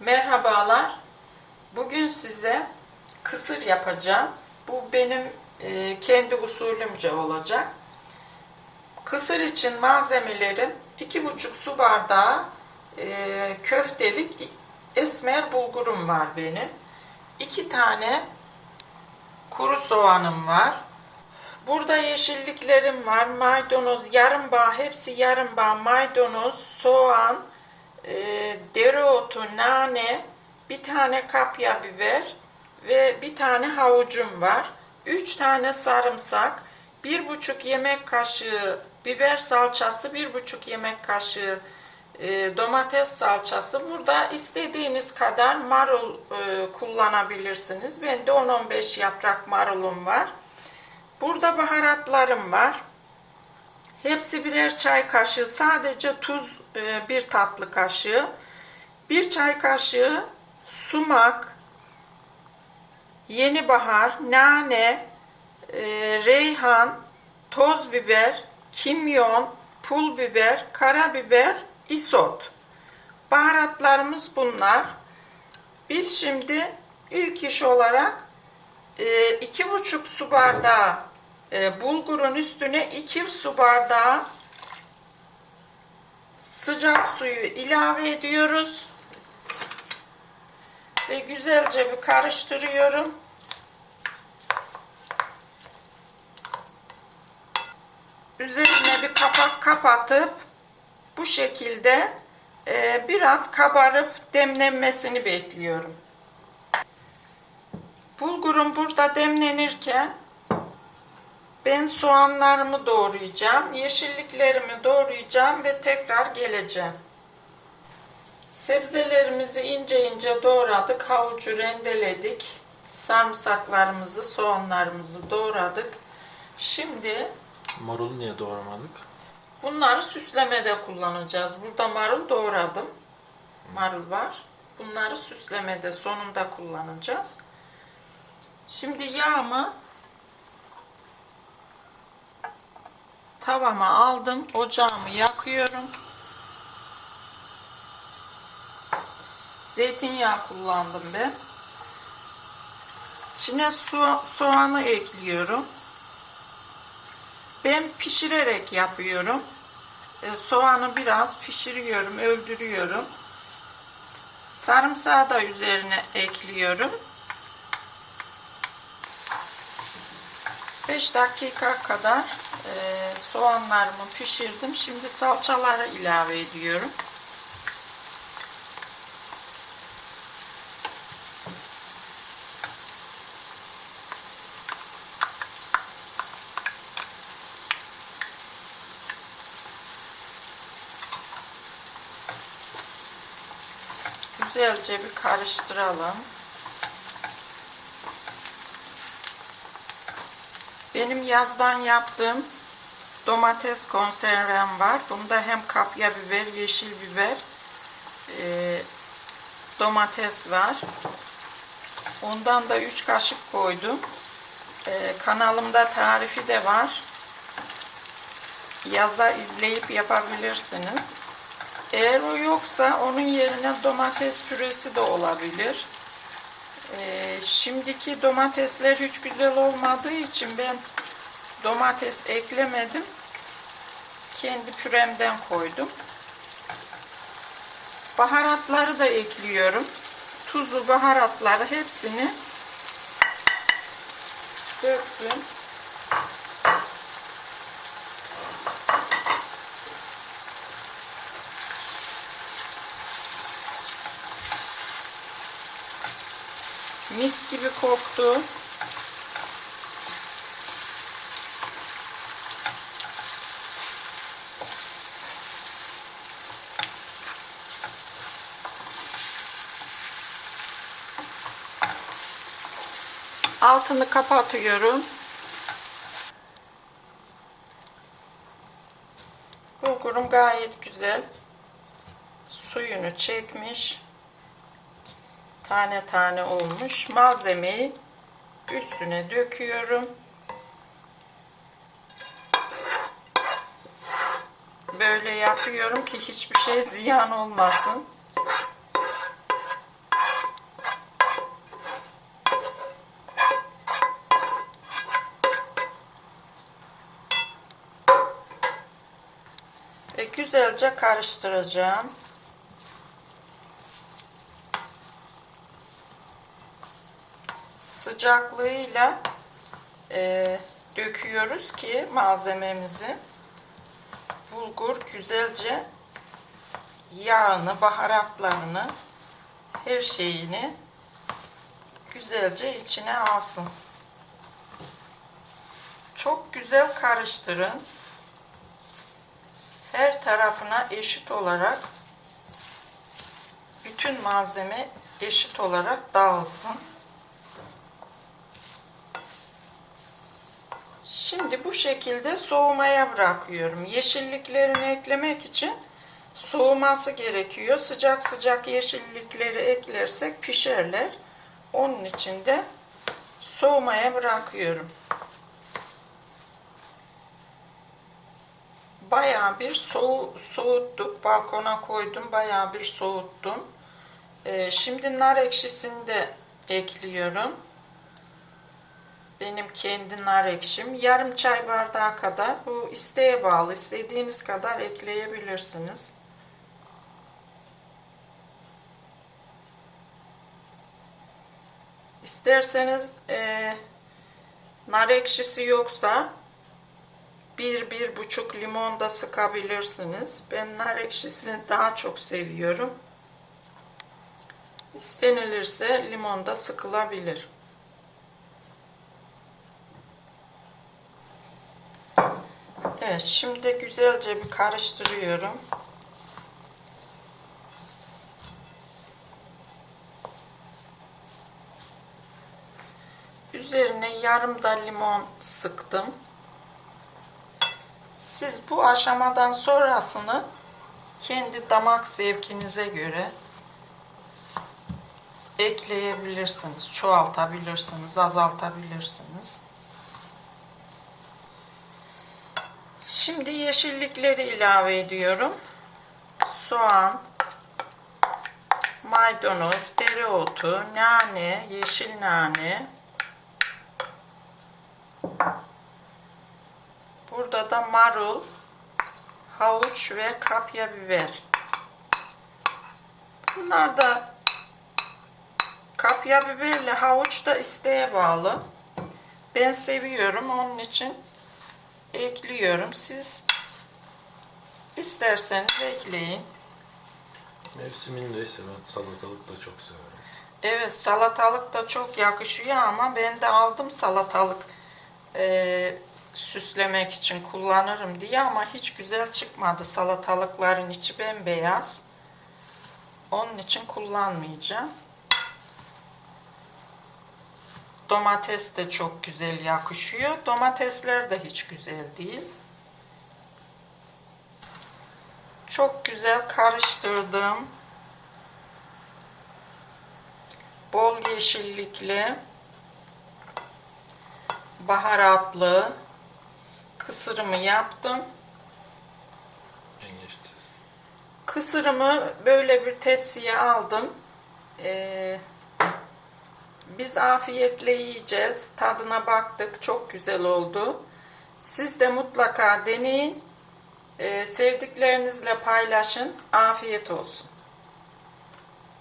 Merhabalar. Bugün size kısır yapacağım. Bu benim e, kendi usulümce olacak. Kısır için malzemelerim 2,5 su bardağı e, köftelik esmer bulgurum var benim. 2 tane kuru soğanım var. Burada yeşilliklerim var. Maydanoz, yarım bağ, hepsi yarım bağ maydanoz, soğan, e, dereotu, nane, bir tane kapya biber ve bir tane havucum var. Üç tane sarımsak, bir buçuk yemek kaşığı biber salçası, bir buçuk yemek kaşığı e, domates salçası. Burada istediğiniz kadar marul e, kullanabilirsiniz. Bende 10-15 yaprak marulum var. Burada baharatlarım var. Hepsi birer çay kaşığı. Sadece tuz e, bir tatlı kaşığı. Bir çay kaşığı sumak, yeni bahar, nane, e, reyhan, toz biber, kimyon, pul biber, karabiber, isot. Baharatlarımız bunlar. Biz şimdi ilk iş olarak e, iki buçuk su bardağı e, bulgurun üstüne iki su bardağı sıcak suyu ilave ediyoruz ve güzelce bir karıştırıyorum. Üzerine bir kapak kapatıp bu şekilde e, biraz kabarıp demlenmesini bekliyorum. Bulgurum burada demlenirken ben soğanlarımı doğrayacağım, yeşilliklerimi doğrayacağım ve tekrar geleceğim. Sebzelerimizi ince ince doğradık, havucu rendeledik, sarımsaklarımızı, soğanlarımızı doğradık. Şimdi Marulu niye doğramadık? bunları süslemede kullanacağız. Burada marul doğradım. Marul var. Bunları süslemede sonunda kullanacağız. Şimdi yağımı tavama aldım. Ocağımı yakıyorum. Zeytinyağı kullandım ben. İçine so soğanı ekliyorum. Ben pişirerek yapıyorum. E, soğanı biraz pişiriyorum, öldürüyorum. Sarımsağı da üzerine ekliyorum. 5 dakika kadar soğanlarımı pişirdim. Şimdi salçaları ilave ediyorum. Güzelce bir karıştıralım. Benim yazdan yaptığım domates konservem var. Bunda hem kapya biber, yeşil biber, e, domates var. Ondan da 3 kaşık koydum. E, kanalımda tarifi de var. Yaza izleyip yapabilirsiniz. Eğer o yoksa onun yerine domates püresi de olabilir. Ee, şimdiki domatesler hiç güzel olmadığı için ben domates eklemedim. Kendi püremden koydum. Baharatları da ekliyorum. Tuzu, baharatları hepsini döktüm. Mis gibi koktu. Altını kapatıyorum. Bulgurum gayet güzel. Suyunu çekmiş tane tane olmuş malzemeyi üstüne döküyorum. Böyle yapıyorum ki hiçbir şey ziyan olmasın. Ve güzelce karıştıracağım. Sıcaklığıyla e, döküyoruz ki malzememizi bulgur güzelce yağını, baharatlarını, her şeyini güzelce içine alsın. Çok güzel karıştırın. Her tarafına eşit olarak bütün malzeme eşit olarak dağılsın. Şimdi bu şekilde soğumaya bırakıyorum. Yeşilliklerini eklemek için soğuması gerekiyor. Sıcak sıcak yeşillikleri eklersek pişerler. Onun için de soğumaya bırakıyorum. Bayağı bir soğu, soğuttuk. Balkona koydum. Bayağı bir soğuttum. Ee, şimdi nar ekşisini de ekliyorum. Benim kendi nar ekşim. Yarım çay bardağı kadar. Bu isteğe bağlı. İstediğiniz kadar ekleyebilirsiniz. İsterseniz e, nar ekşisi yoksa bir, bir buçuk limon da sıkabilirsiniz. Ben nar ekşisini daha çok seviyorum. İstenilirse limon da sıkılabilir. Evet, şimdi güzelce bir karıştırıyorum. Üzerine yarım da limon sıktım. Siz bu aşamadan sonrasını kendi damak zevkinize göre ekleyebilirsiniz, çoğaltabilirsiniz, azaltabilirsiniz. Şimdi yeşillikleri ilave ediyorum. Soğan, maydanoz, dereotu, nane, yeşil nane. Burada da marul, havuç ve kapya biber. Bunlar da kapya biberle havuç da isteğe bağlı. Ben seviyorum onun için ekliyorum. Siz isterseniz ekleyin. Mevsimindeyse ben salatalık da çok severim. Evet salatalık da çok yakışıyor ama ben de aldım salatalık eee, süslemek için kullanırım diye ama hiç güzel çıkmadı salatalıkların içi bembeyaz. Onun için kullanmayacağım. Domates de çok güzel yakışıyor. Domatesler de hiç güzel değil. Çok güzel karıştırdım. Bol yeşillikli, baharatlı kısırımı yaptım. Kısırımı böyle bir tepsiye aldım. Ee, biz afiyetle yiyeceğiz. Tadına baktık. Çok güzel oldu. Siz de mutlaka deneyin. Ee, sevdiklerinizle paylaşın. Afiyet olsun.